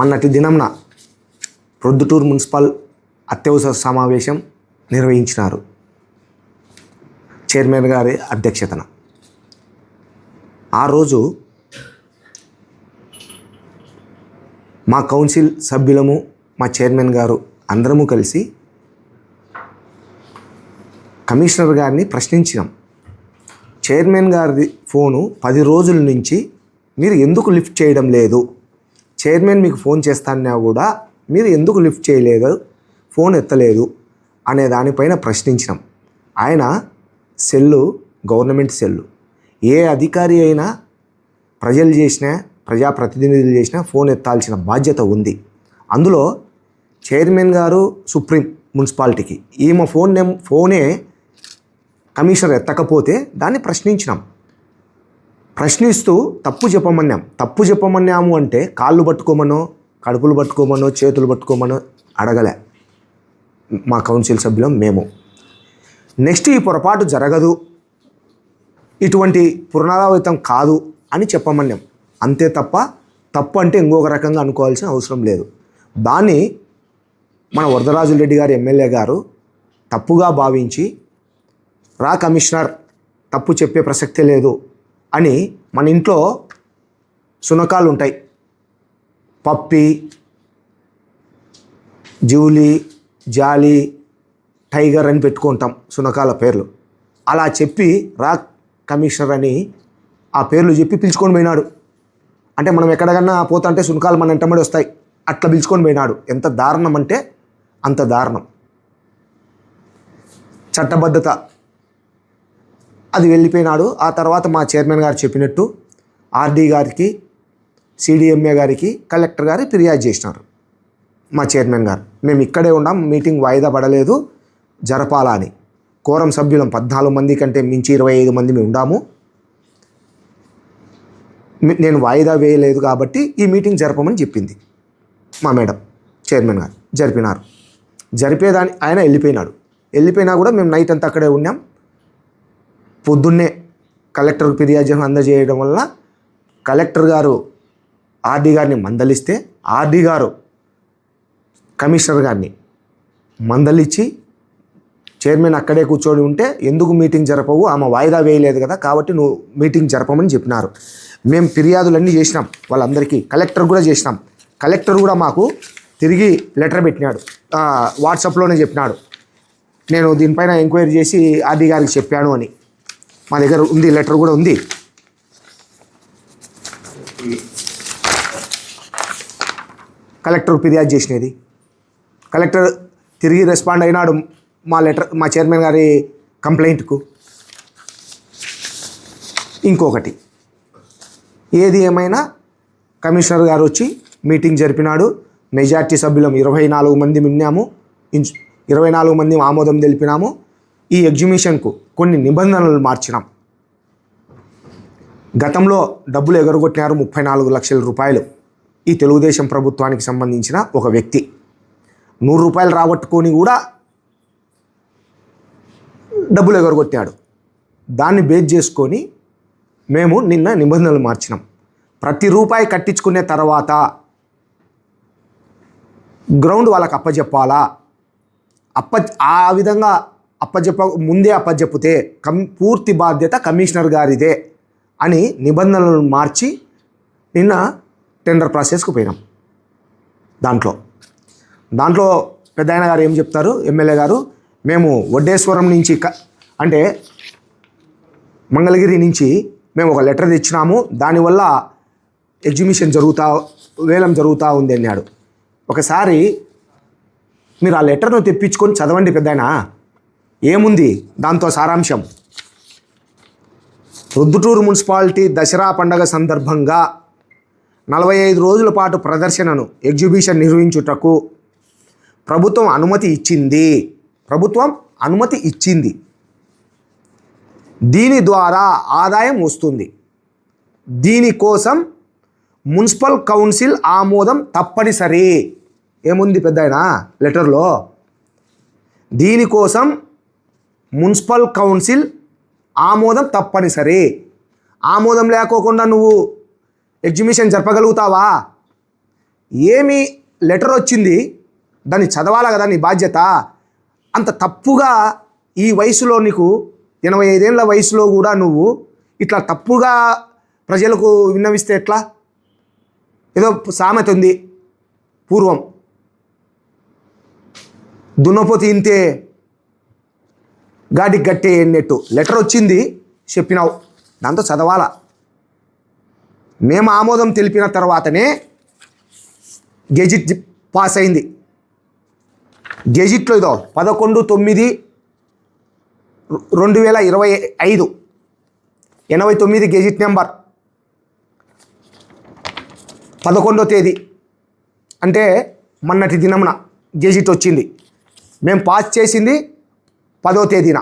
అన్నటి దినంన Proddatur municipal అత్యవసర సమావేశం నిర్వహించినారు. Chairman గారి అధ్యక్షతన. ఆ రోజు మా కౌన్సిల్ సభ్యులము మా చైర్మన్ గారు అందరము కలిసి కమిషనర్ గారిని ప్రశ్నించినాం. చైర్మన్ గారి ఫోను పది రోజుల నుంచి మీరు ఎందుకు లిఫ్ట్ చేయడం లేదు? చైర్మన్ మీకు ఫోన్ చేస్తానా కూడా మీరు ఎందుకు లిఫ్ట్ చేయలేదు? ఫోన్ ఎత్తలేదు అనే దానిపైన ప్రశ్నించినాం. ఆయన సెల్లు గవర్నమెంట్ సెల్లు. ఏ అధికారి అయినా ప్రజలు చేసిన ప్రజాప్రతినిధులు చేసిన ఫోన్ ఎత్తాల్సిన బాధ్యత ఉంది. అందులో చైర్మన్ గారు సుప్రీం మున్సిపాలిటీకి. ఈమె ఫోన్ నెం ఫోనే కమిషనర్ ఎత్తకపోతే దాన్ని ప్రశ్నించినాం. ప్రశ్నిస్తూ తప్పు చెప్పమన్నాం. తప్పు చెప్పమన్నాము అంటే కాళ్ళు పట్టుకోమనో కడుపులు పట్టుకోమనో చేతులు పట్టుకోమనో అడగలే. మా కౌన్సిల్ సభ్యులం మేము. నెక్స్ట్ ఈ పొరపాటు జరగదు. ఇటువంటి పునరావృతం కాదు అని చెప్పమన్నాం. అంతే తప్ప తప్పు అంటే ఇంకొక రకంగా అనుకోవాల్సిన అవసరం లేదు. దాన్ని మన వరదరాజు రెడ్డి గారు ఎమ్మెల్యే గారు తప్పుగా భావించి రా కమిషనర్ తప్పు చెప్పే ప్రసక్తే లేదు. అని మన ఇంట్లో సునకాలు ఉంటాయి. పప్పి జూలి జాలి టైగర్ అని పెట్టుకుంటాం సునకాల పేర్లు. అలా చెప్పి రా కమిషనర్ అని ఆ పేర్లు చెప్పి పిలుచుకొని పోయినాడు. అంటే మనం ఎక్కడికన్నా పోతుంటే సునకాలు మన వెంటబడి వస్తాయి. అట్లా పిలుచుకొని పోయినాడు. ఎంత దారుణం అంటే అంత దారుణం. చట్టబద్ధత అది వెళ్ళిపోయినాడు. ఆ తర్వాత మా చైర్మన్ గారు చెప్పినట్టు ఆర్డీ గారికి సిడిఎంఏ గారికి కలెక్టర్ గారు ఫిర్యాదు చేసినారు మా చైర్మన్ గారు. మేము ఇక్కడే ఉన్నాం మీటింగ్ వాయిదా పడలేదు జరపాలా అని. కోరం సభ్యులం పద్నాలుగు మంది కంటే మించి ఇరవై ఐదు మంది మేము ఉండాము. నేను వాయిదా వేయలేదు కాబట్టి ఈ మీటింగ్ జరపమని చెప్పింది మా మేడం చైర్మన్ గారు. జరిపినారు. జరిపేదాని ఆయన వెళ్ళిపోయినాడు. వెళ్ళిపోయినా కూడా మేము నైట్ అంతా అక్కడే ఉన్నాం. పొద్దున్నే కలెక్టర్కు ఫిర్యాదు అందజేయడం వల్ల కలెక్టర్ గారు ఆర్డీ గారిని మందలిస్తే ఆర్డీ గారు కమిషనర్ గారిని మందలిచ్చి చైర్మన్ అక్కడే కూర్చొని ఉంటే ఎందుకు మీటింగ్ జరపవు? ఆమె వాయిదా వేయలేదు కదా కాబట్టి నువ్వు మీటింగ్ జరపమని చెప్పినారు. మేము ఫిర్యాదులన్నీ చేసినాం వాళ్ళందరికీ కలెక్టర్ కూడా చేసినాం. కలెక్టర్ కూడా మాకు తిరిగి లెటర్ పెట్టినాడు వాట్సాప్లోనే చెప్పినాడు. నేను దీనిపైన ఎంక్వైరీ చేసి ఆర్డీ గారికి చెప్పాను అని. మా దగ్గర ఉంది లెటర్ కూడా ఉంది. కలెక్టర్ ఫిర్యాదు చేసినది. కలెక్టర్ తిరిగి రెస్పాండ్ అయినాడు మా లెటర్ మా చైర్మన్ గారి కంప్లైంట్కు. ఇంకొకటి ఏది ఏమైనా కమిషనర్ గారు వచ్చి మీటింగ్ జరిపినాడు. మెజార్టీ సభ్యులం ఇరవై నాలుగు మంది విన్నాము ఇంచు ఇరవై నాలుగు మంది ఆమోదం తెలిపినాము. ఈ ఎగ్జిబిషన్కు కొన్ని నిబంధనలు మార్చినాం. గతంలో డబ్బులు ఎగరగొట్టినారు ముప్పై నాలుగు లక్షల రూపాయలు. ఈ తెలుగుదేశం ప్రభుత్వానికి సంబంధించిన ఒక వ్యక్తి. నూరు రూపాయలు రాబట్టుకొని కూడా డబ్బులు ఎగరగొట్టాడు దాన్ని బేస్ చేసుకొని మేము నిన్న నిబంధనలు మార్చినాం. ప్రతి రూపాయి కట్టించుకునే తర్వాత గ్రౌండ్ వాళ్ళకి అప్పచెప్పాలా అప్ప ఆ విధంగా అప్పజెప్ప ముందే అప్పజెప్పితే కం పూర్తి బాధ్యత కమిషనర్ గారిదే అని నిబంధనలను మార్చి నిన్న టెండర్ ప్రాసెస్కు పోయినాం. దాంట్లో. దాంట్లో పెద్ద ఆయన గారు ఏం చెప్తారు? ఎమ్మెల్యే గారు మేము వడ్డేశ్వరం నుంచి క- అంటే మంగళగిరి నుంచి మేము ఒక లెటర్ తెచ్చినాము. దానివల్ల ఎగ్జిబిషన్ జరుగుతా వేలం జరుగుతూ ఉంది అన్నాడు. ఒకసారి మీరు ఆ లెటర్ను తెప్పించుకొని చదవండి పెద్దాయన ఏముంది? దాంతో సారాంశం. రుద్దుటూరు మున్సిపాలిటీ దసరా పండగ సందర్భంగా నలభై ఐదు రోజుల పాటు ప్రదర్శనను ఎగ్జిబిషన్ నిర్వహించుటకు ప్రభుత్వం అనుమతి ఇచ్చింది. ప్రభుత్వం అనుమతి ఇచ్చింది. దీని ద్వారా ఆదాయం వస్తుంది. దీనికోసం మున్సిపల్ కౌన్సిల్ ఆమోదం తప్పనిసరి. ఏముంది పెద్ద లెటర్లో. దీనికోసం మున్సిపల్ కౌన్సిల్ ఆమోదం తప్పనిసరి. ఆమోదం లేకోకుండా నువ్వు ఎగ్జిబిషన్ జరపగలుగుతావా? ఏమి లెటర్ వచ్చింది దాన్ని చదవాలా కదా నీ బాధ్యత? అంత తప్పుగా ఈ వయసులో నీకు ఎనభై ఐదేళ్ళ వయసులో కూడా నువ్వు ఇట్లా తప్పుగా ప్రజలకు విన్నవిస్తే ఎట్లా? ఏదో సామెత ఉంది. పూర్వం. దున్నపోతే ఇంతే. గాడికి గట్టే ఎన్నట్టు. లెటర్ వచ్చింది చెప్పినావు. దాంతో చదవాలా? మేము ఆమోదం తెలిపిన తర్వాతనే గెజిట్ పాస్ అయింది. గెజిట్లో ఇదో పదకొండు తొమ్మిది రెండు వేల ఇరవై ఐదు. ఎనభై తొమ్మిది గెజిట్ నెంబర్. పదకొండో తేదీ. అంటే మొన్నటి దినమున గెజిట్ వచ్చింది. మేము పాస్ చేసింది పదో తేదీన.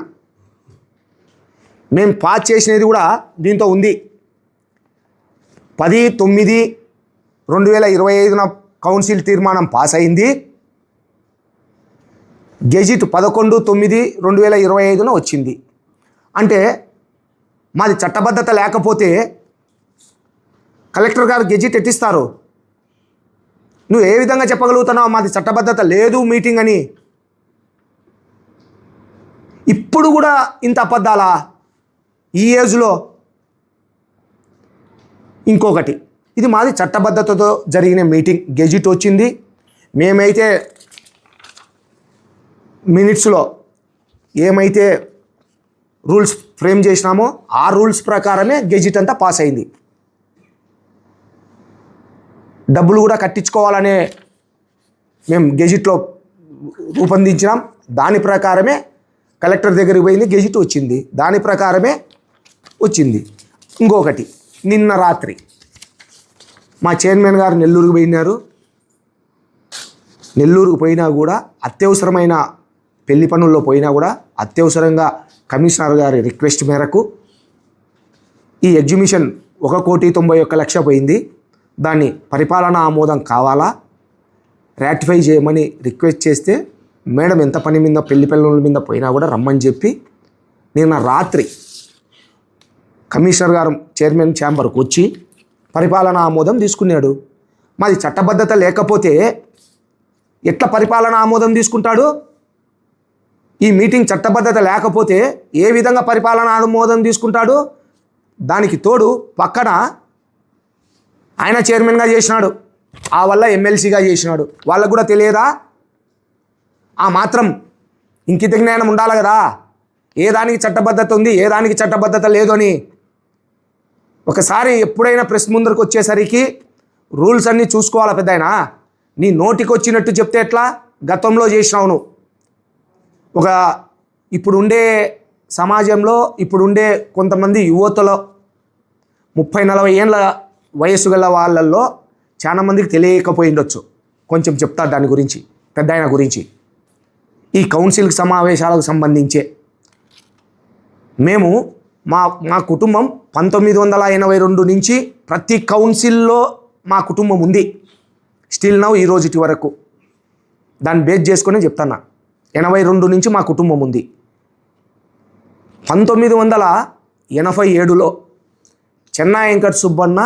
మేము పాస్ చేసినది కూడా దీంతో ఉంది. పది తొమ్మిది రెండు వేల ఇరవై ఐదున కౌన్సిల్ తీర్మానం పాస్ అయింది. గెజిట్ పదకొండు తొమ్మిది రెండు వేల ఇరవై ఐదున వచ్చింది. అంటే మాది చట్టబద్ధత లేకపోతే కలెక్టర్ గారు గెజిట్ ఎట్టిస్తారు? నువ్వు ఏ విధంగా చెప్పగలుగుతున్నావు? మాది చట్టబద్ధత లేదు మీటింగ్ అని. ఇప్పుడు కూడా ఇంత అబద్ధాలా? ఈ ఏజ్లో? ఇంకొకటి. ఇది మాది చట్టబద్ధతతో జరిగిన మీటింగ్. గెజిట్ వచ్చింది. మేమైతే మినిట్స్లో ఏమైతే రూల్స్ ఫ్రేమ్ చేసినామో ఆ రూల్స్ ప్రకారమే గెజిట్ అంతా పాస్ అయింది. డబ్బులు కూడా కట్టించుకోవాలనే మేము గెజిట్లో రూపొందించినాం. దాని ప్రకారమే కలెక్టర్ దగ్గరికి పోయింది గెజిట్ వచ్చింది. దాని ప్రకారమే వచ్చింది. ఇంకొకటి నిన్న రాత్రి మా చైర్మన్ గారు నెల్లూరుకు పోయినారు. నెల్లూరుకు పోయినా కూడా అత్యవసరమైన పెళ్ళి పనుల్లో పోయినా కూడా అత్యవసరంగా కమిషనర్ గారి రిక్వెస్ట్ మేరకు ఈ ఎగ్జిబిషన్ ఒక కోటి తొంభై ఒక్క లక్ష పోయింది. దాన్ని పరిపాలనా ఆమోదం కావాలా? రాటిఫై చేయమని రిక్వెస్ట్ చేస్తే మేడం ఎంత పని మీద పెళ్ళి పిల్లల మీద పోయినా కూడా రమ్మని చెప్పి నిన్న రాత్రి కమిషనర్ గారు చైర్మన్ ఛాంబర్కి వచ్చి పరిపాలన ఆమోదం తీసుకున్నాడు. మాది చట్టబద్ధత లేకపోతే ఎట్లా పరిపాలన ఆమోదం తీసుకుంటాడు? ఈ మీటింగ్ చట్టబద్ధత లేకపోతే ఏ విధంగా పరిపాలన ఆమోదం తీసుకుంటాడు? దానికి తోడు పక్కన ఆయన చైర్మన్గా చేసినాడు. ఆ వల్ల ఎమ్మెల్సీగా చేసినాడు. వాళ్ళకు కూడా తెలియదా? ఆ మాత్రం ఇంకిత జ్ఞానం ఉండాలి కదా. ఏ దానికి చట్టబద్ధత ఉంది ఏ దానికి చట్టబద్ధత లేదు అని. ఒకసారి ఎప్పుడైనా ప్రెస్ ముందరకు వచ్చేసరికి రూల్స్ అన్నీ చూసుకోవాలా పెద్దాయన. నీ నోటికి వచ్చినట్టు చెప్తే ఎట్లా? గతంలో చేసినావు నువ్వు. ఒక ఇప్పుడుండే సమాజంలో ఇప్పుడుండే కొంతమంది యువతలో ముప్పై నలభై ఏళ్ళ వయస్సు గల వాళ్ళల్లో చాలా మందికి తెలియకపోయిండొచ్చు కొంచెం చెప్తా దాని గురించి పెద్ద ఆయన గురించి. ఈ కౌన్సిల్ సమావేశాలకు సంబంధించే. మేము మా మా కుటుంబం పంతొమ్మిది వందల ఎనభై రెండు నుంచి ప్రతి కౌన్సిల్లో మా కుటుంబం ఉంది. స్టిల్ నవ్ ఈ రోజుటి వరకు. దాన్ని బేస్ చేసుకొని చెప్తాను ఎనభై రెండు నుంచి మా కుటుంబం ఉంది. పంతొమ్మిది వందల ఎనభై ఏడులో చెన్నై వెంకట సుబ్బన్న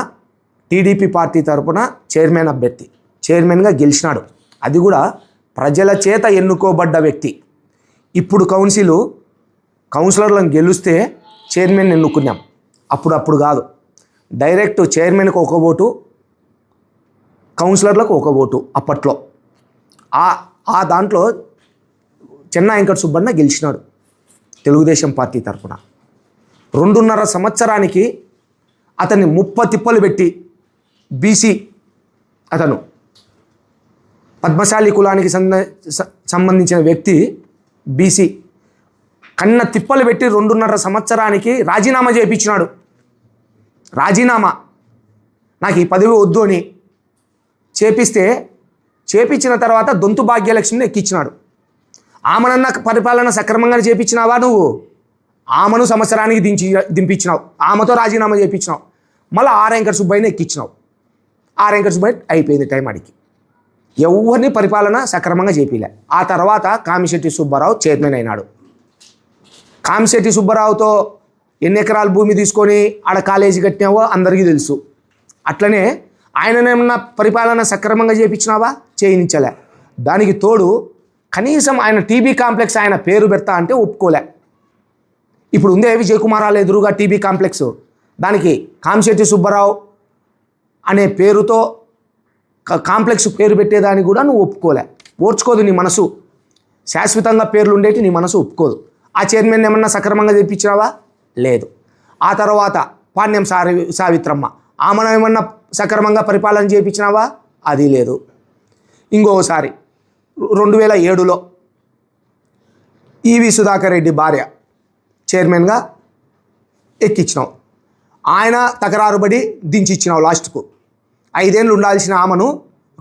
టీడీపీ పార్టీ తరపున చైర్మన్ అభ్యర్థి చైర్మన్గా గెలిచినాడు. అది కూడా ప్రజల చేత ఎన్నుకోబడ్డ వ్యక్తి. ఇప్పుడు కౌన్సిలు కౌన్సిలర్లను గెలిస్తే చైర్మన్ ఎన్నుకున్నాం. అప్పుడు అప్పుడు కాదు. డైరెక్ట్ చైర్మన్కి ఒక ఓటు కౌన్సిలర్లకు ఒక ఓటు అప్పట్లో. ఆ ఆ దాంట్లో చెన్నా వెంకట సుబ్బన్న గెలిచినాడు తెలుగుదేశం పార్టీ తరఫున రెండున్నర సంవత్సరానికి అతన్ని ముప్ప తిప్పలు పెట్టి బీసీ అతను పద్మశాలి కులానికి సంద- స- సంబంధించిన వ్యక్తి బీసీ. కన్న తిప్పలు పెట్టి రెండున్నర సంవత్సరానికి రాజీనామా చేయించినాడు. రాజీనామా. నాకు ఈ పదవి వద్దు అని చేపిస్తే చేపించిన తర్వాత దొంతు భాగ్యలక్ష్మిని ఎక్కించినాడు. ఆమెనన్న పరిపాలన సక్రమంగా చేపించినావా నువ్వు? ఆమెను సంవత్సరానికి దించి దింపించినావు. ఆమెతో రాజీనామా చేయించినావు. మళ్ళీ ఆర్ వెంకట సుబ్బయ్యని ఎక్కించినావు. ఆర్ వెంకట సుబ్బయ్య అయిపోయింది టైం అడిగి ఎవరిని పరిపాలన సక్రమంగా చేపిలే. ఆ తర్వాత కామిశెట్టి సుబ్బారావు చైర్మన్ అయినాడు. కామిశెట్టి సుబ్బారావుతో ఎన్ని ఎకరాల భూమి తీసుకొని ఆడ కాలేజీ కట్టినావో అందరికీ తెలుసు. అట్లనే ఆయననేమన్నా పరిపాలన సక్రమంగా చేయించినావా చేయించలే. దానికి తోడు కనీసం ఆయన టీబీ కాంప్లెక్స్ ఆయన పేరు పెడతా అంటే ఒప్పుకోలే. ఇప్పుడు ఉందే విజయ్ ఎదురుగా టీబీ కాంప్లెక్స్. దానికి కామిశెట్టి సుబ్బారావు అనే పేరుతో కాంప్లెక్స్ పేరు పెట్టేదానికి కూడా నువ్వు ఒప్పుకోలే. ఓర్చుకోదు నీ మనసు. శాశ్వతంగా పేర్లు ఉండేటి నీ మనసు ఒప్పుకోదు. ఆ చైర్మన్ ఏమన్నా సక్రమంగా తెప్పించినావా లేదు. ఆ తర్వాత పాణ్యం సారి సావిత్రమ్మ ఆమెను ఏమన్నా సక్రమంగా పరిపాలన చేయించినావా అది లేదు. ఇంకోసారి రెండు వేల ఏడులో ఈవి సుధాకర్ రెడ్డి భార్య చైర్మన్గా ఎక్కించినావు ఆయన తకరారుబడి దించిచ్చినావు లాస్ట్కు. ఐదేళ్ళు ఉండాల్సిన ఆమెను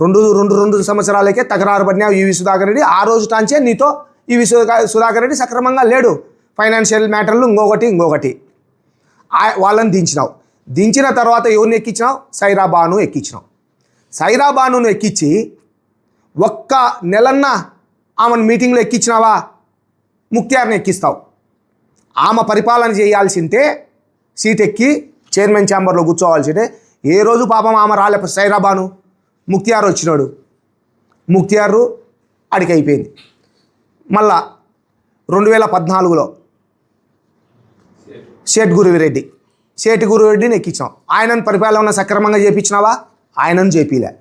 రెండు రెండు రెండు సంవత్సరాలకే తకరారు పడినా ఈవి సుధాకర్ రెడ్డి. ఆ రోజు టాంచే నీతో ఈవి సుధాకర్ రెడ్డి సక్రమంగా లేడు. ఫైనాన్షియల్ మ్యాటర్లు ఇంకొకటి ఇంకొకటి. వాళ్ళని దించినావు. దించిన తర్వాత ఎవరిని ఎక్కించినావు? సైరాబాను ఎక్కించినావు. సైరాబాను ఎక్కించి ఒక్క నెలన్న ఆమెను మీటింగ్లో ఎక్కించినావా? ముక్తియార్ని ఎక్కిస్తావు. ఆమె పరిపాలన చేయాల్సింటే సీట్ ఎక్కి చైర్మన్ ఛాంబర్లో కూర్చోవాల్సిందే. ఏ రోజు పాపం ఆమె రాలే? సైరాబాను ముక్తియారు వచ్చినాడు. ముక్తియారు అడిగి అయిపోయింది. మళ్ళా రెండు వేల పద్నాలుగులో షేట్ గురువిరెడ్డి షేటి గురువిరెడ్డిని ఎక్కించాం. ఆయనను పరిపాలన సక్రమంగా చేపించినావా? ఆయనను చేపిలే.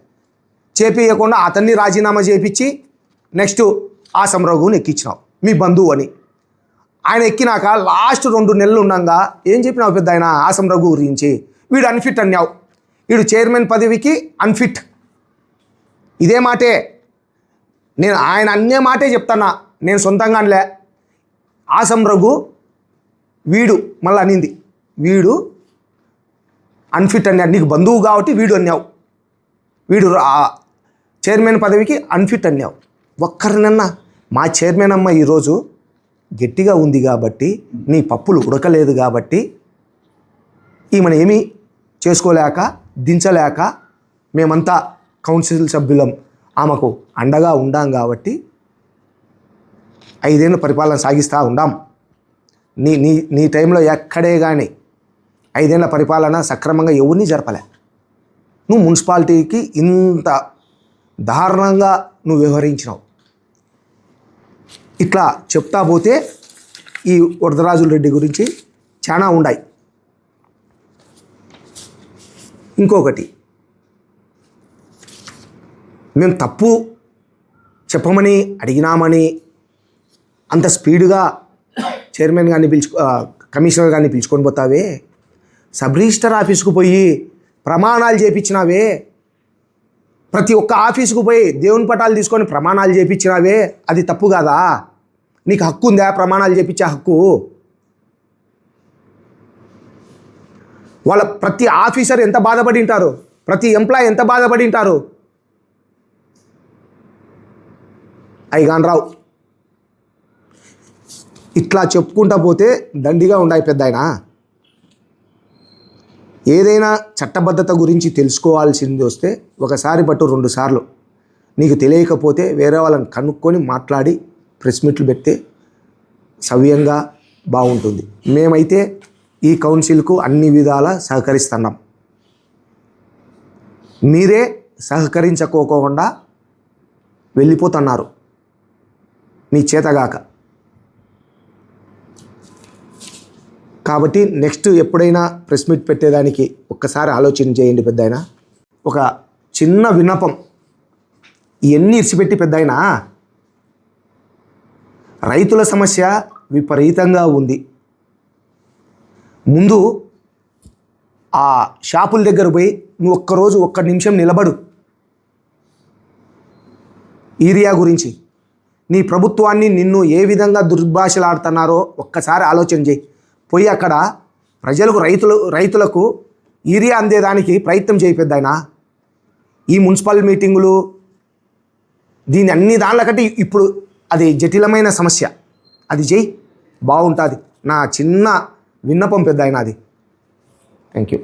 చేపియకుండా అతన్ని రాజీనామా చేపించి నెక్స్ట్ ఆసం రఘువుని ఎక్కించినావు మీ బంధువు అని. ఆయన ఎక్కినాక లాస్ట్ రెండు నెలలు ఉండగా ఏం చెప్పినావు పెద్ద ఆయన ఆసం రఘు గురించి. వీడు అన్ఫిట్ అన్నావు. వీడు చైర్మన్ పదవికి అన్ఫిట్ ఇదే మాటే. నేను ఆయన అన్నే మాటే చెప్తానా నేను సొంతంగా అనలే ఆసం రఘు వీడు మళ్ళీ అనింది. వీడు అన్ఫిట్ అన్నాడు. నీకు బంధువు కాబట్టి వీడు అన్నావు. వీడు చైర్మన్ పదవికి అన్ఫిట్ అన్నావు. ఒక్కరినన్నా మా చైర్మన్ అమ్మ ఈరోజు గట్టిగా ఉంది కాబట్టి నీ పప్పులు ఉడకలేదు కాబట్టి ఈమెను ఏమీ చేసుకోలేక దించలేక మేమంతా కౌన్సిల్ సభ్యులం. ఆమెకు అండగా ఉండాం కాబట్టి ఐదేళ్ళు పరిపాలన సాగిస్తూ ఉండాం. నీ నీ నీ టైంలో ఎక్కడే కానీ ఐదేళ్ళ పరిపాలన సక్రమంగా ఎవరిని జరపలే. నువ్వు మున్సిపాలిటీకి ఇంత దారుణంగా నువ్వు వ్యవహరించినావు. ఇట్లా చెప్తా పోతే ఈ వరదరాజుల రెడ్డి గురించి చాలా ఉన్నాయి ఇంకొకటి. మేము తప్పు చెప్పమని అడిగినామని అంత స్పీడ్గా చైర్మన్ గారిని పిలుచు కమిషనర్ గారిని పిలుచుకొని పోతావే? సబ్ రిజిస్టర్ ఆఫీస్కు పోయి ప్రమాణాలు చేపించినావే? ప్రతి ఒక్క ఆఫీసుకు పోయి దేవుని పటాలు తీసుకొని ప్రమాణాలు చేపించినావే? అది తప్పు కాదా? నీకు హక్కు ఉందా ప్రమాణాలు చేపించే హక్కు? వాళ్ళ ప్రతి ఆఫీసర్ ఎంత బాధపడి ఉంటారు? ప్రతి ఎంప్లాయ్ ఎంత బాధపడి ఉంటారు? ఐగాన్ రావు. ఇట్లా చెప్పుకుంటా పోతే దండిగా ఉన్నాయి పెద్ద ఆయన ఏదైనా చట్టబద్ధత గురించి తెలుసుకోవాల్సింది వస్తే ఒకసారి పట్టు రెండు సార్లు. నీకు తెలియకపోతే వేరే వాళ్ళని కనుక్కొని మాట్లాడి ప్రెస్ మీట్లు పెడితే సవ్యంగా బాగుంటుంది. మేమైతే ఈ కౌన్సిల్కు అన్ని విధాలా సహకరిస్తున్నాం. మీరే సహకరించకోకుండా వెళ్ళిపోతున్నారు. మీ చేతగాక కాబట్టి నెక్స్ట్ ఎప్పుడైనా ప్రెస్ మీట్ పెట్టేదానికి ఒక్కసారి ఆలోచన చేయండి పెద్ద ఒక చిన్న విన్నపం. ఇవన్నీ ఇరిచిపెట్టి పెద్ద రైతుల సమస్య విపరీతంగా ఉంది. ముందు ఆ షాపుల దగ్గర పోయి నువ్వు ఒక్కరోజు ఒక్క నిమిషం నిలబడు. ఈరియా గురించి. నీ ప్రభుత్వాన్ని నిన్ను ఏ విధంగా దుర్భాషలాడుతున్నారో ఒక్కసారి ఆలోచన చేయి. పోయి అక్కడ ప్రజలకు రైతులు రైతులకు ఈరియా అందేదానికి ప్రయత్నం చేయిపోద్దాయన ఈ మున్సిపల్ మీటింగులు దీని అన్ని దానిలకంటే ఇప్పుడు అది జటిలమైన సమస్య. అది చేయి. బాగుంటుంది. నా చిన్న విన్నపం పెద్ద అది థ్యాంక్ యూ